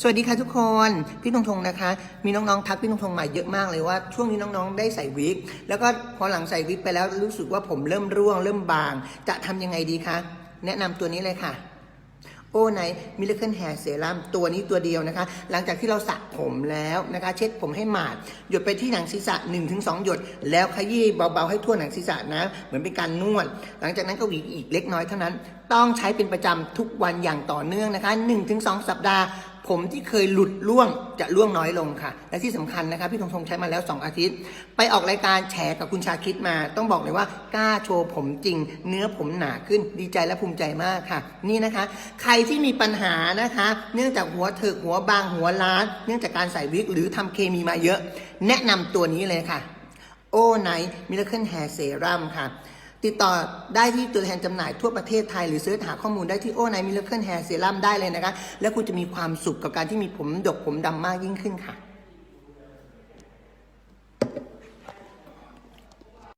สวัสดีค่ะทุกคนพี่ธงธงนะคะ มีน้องๆทักพี่ธงธงมาเยอะมากเลยว่า ช่วงนี้น้องๆได้ใส่วิก แล้วก็พอหลังใส่วิกไปแล้วรู้สึกว่าผมเริ่มร่วง เริ่มบาง จะทำยังไงดีคะแนะนำตัวนี้เลยค่ะโอ้ไนมิลเคิลแฮร์เซรั่มตัวนี้ตัวเดียวนะคะ หลังจากที่เราสระผมแล้วนะคะ เช็ดผมให้หมาด หยดไปที่หนังศีรษะ 1-2 หยด แล้วขยี้เบาๆให้ทั่วหนังศีรษะนะ เหมือนเป็นการนวด หลังจากนั้นก็หวีอีกเล็กน้อยเท่านั้น ต้องใช้เป็นประจำทุกวันอย่างต่อเนื่องนะคะ 1-2 สัปดาห์ ผมที่เคยหลุดร่วงจะร่วงน้อยลงค่ะ และที่สำคัญนะคะพี่ธงธงใช้มาแล้ว 2 อาทิตย์ ไปออกรายการแฉกับคุณชาคิดมา ต้องบอกเลยว่ากล้าโชว์ผมจริง เนื้อผมหนาขึ้นดีใจและภูมิใจมากค่ะ นี่นะคะ ใครที่มีปัญหานะคะ เนื่องจากหัวเถิกหัวบางหัวล้าน เนื่องจากการใส่วิกหรือทำเคมีมาเยอะ แนะนำตัวนี้เลยค่ะ โอ้ไนมิลเคิลแฮร์เซรั่มค่ะ ติดต่อได้ที่ตัวแทนจำหน่ายทั่วประเทศไทย หรือเสิร์ชหาข้อมูลได้ที่โอ้ไนมิลเคิลแฮร์เซรั่มได้เลยนะคะ แล้วคุณจะมีความสุขกับการที่มีผมดกผมดำมากยิ่งขึ้นค่ะ